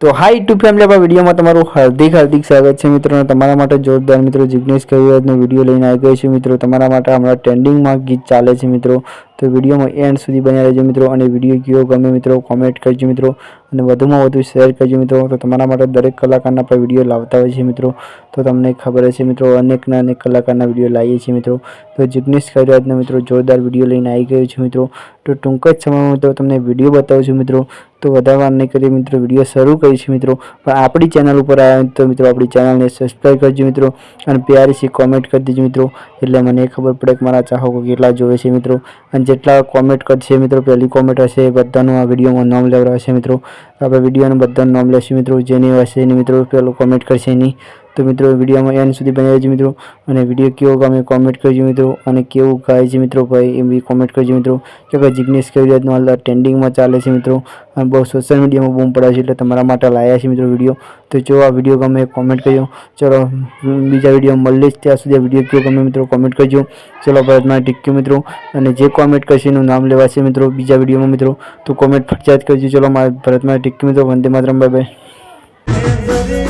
તો high two family આપણા વિડીયોમાં તમારું હાર્દિક હાર્દિક સ્વાગત છે મિત્રો તમારા માટે જોરદાર મિત્રો જિગ્નેશ કવિરાજનો વીડિયો લઈને આવી ગયો છે મિત્રો. તમારા માટે હમણાં ટ્રેન્ડિંગમાં ગીત ચાલે છે મિત્રો. તો વિડીયોમાં એન્ડ સુધી બન્યા રહેજો મિત્રો અને વીડિયો કયો ગમે મિત્રો કોમેન્ટ કરજો મિત્રો અને વધુમાં વધુ શેર કરજો મિત્રો. તો તમારા માટે દરેક કલાકારના પર વીડિયો લાવતા હોય છે મિત્રો. તો તમને ખબર હશે મિત્રો, અનેકના અનેક કલાકારના વીડિયો લાવીએ છીએ મિત્રો. તો જિગ્નેશ કવિરાજનો મિત્રો જોરદાર વીડિયો લઈને આવી ગયો છે મિત્રો. તો ટૂંક જ સમયમાં મિત્રો તમને વીડિયો બતાવું છું મિત્રો. તો વધારે વાર નહીં કરી મિત્રો, વીડિયો શરૂ કરીશું મિત્રો. પણ આપણી ચેનલ ઉપર આવ્યા તો મિત્રો આપણી ચેનલને સબસ્ક્રાઈબ કરજો મિત્રો. અને પ્યારી સી કોમેન્ટ કરી દેજો મિત્રો. એટલે મને ખબર પડે કે મારા ચાહકો કેટલા જોવે છે મિત્રો. અને જેટલા કોમેન્ટ કરશે મિત્રો, પહેલી કોમેન્ટ હશે એ બધાનું આ વિડીયોમાં નામ લેવડાવશે મિત્રો. આપણે વિડીયોનું બધાનું નામ લેશું મિત્રો, જેની હશે એની મિત્રો પહેલું કોમેન્ટ કરશે એની. તો મિત્રો, વિડીયોમાં એન સુધી બની રહેજો મિત્રો. અને વીડિયો કેવો ગમે કોમેન્ટ કરજો મિત્રો. અને કેવું ગાય છે મિત્રો ભાઈ, એ બી કોમેન્ટ કરજો મિત્રો. કે ભાઈ કેવી રીતનું હાલ ટ્રેન્ડિંગમાં ચાલે છે મિત્રો. અને બહુ સોશિયલ મીડિયામાં બૂમ પડાય છે એટલે તમારા માટે લાવ્યા છે મિત્રો વીડિયો. તો જો આ વીડિયો ગમે કોમેન્ટ કરજો. ચલો, બીજા વીડિયો મળીએ જ ત્યાં સુધી વીડિયો કેવો ગમે મિત્રો કોમેન્ટ કરજો. ચલો, ભારતમાં ટીક્યું મિત્રો. અને જે કોમેન્ટ કરશે એનું નામ લેવાશે મિત્રો બીજા વિડીયોમાં મિત્રો. તો કોમેન્ટ ફરજિયાત કરજો. ચલો, મારા ભરતમાં ટીક્યું મિત્રો. વંદે માતરમ બાય બાય